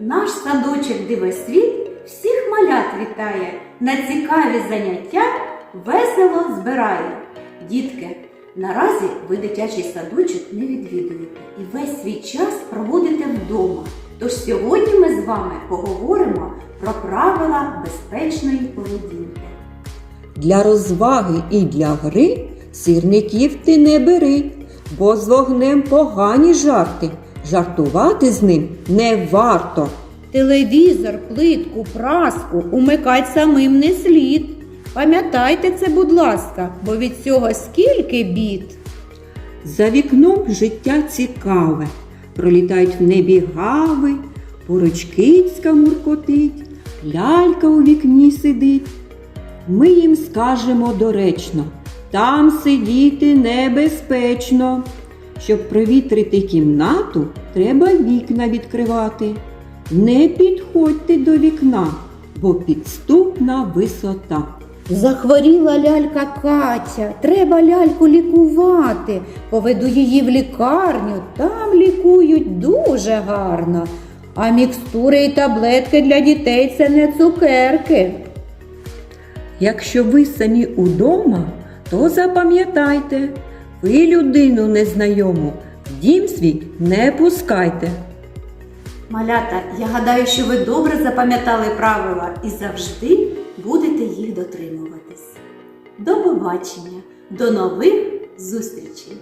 Наш садочок дивосвіт всіх малят вітає, на цікаві заняття весело збирає. Дітки, наразі ви дитячий садочок не відвідуєте і весь свій час проводите вдома. Тож сьогодні ми з вами поговоримо про правила безпечної поведінки. Для розваги і для гри сірників ти не бери, бо з вогнем погані жарти. Жартувати з ним не варто. Телевізор, плитку, праску умикать самим не слід. Пам'ятайте це, будь ласка, бо від цього скільки бід. За вікном життя цікаве, пролітають в небі гави, поруч кицька муркотить, лялька у вікні сидить. Ми їм скажемо доречно, там сидіти небезпечно. Щоб провітрити кімнату, треба вікна відкривати. Не підходьте до вікна, бо підступна висота. Захворіла лялька Катя, треба ляльку лікувати. Поведу її в лікарню, там лікують дуже гарно. А мікстури і таблетки для дітей це не цукерки. Якщо ви самі удома, то запам'ятайте, ви людину незнайому в дім свій не пускайте. Малята, я гадаю, що ви добре запам'ятали правила і завжди будете їх дотримуватись. До побачення, до нових зустрічей!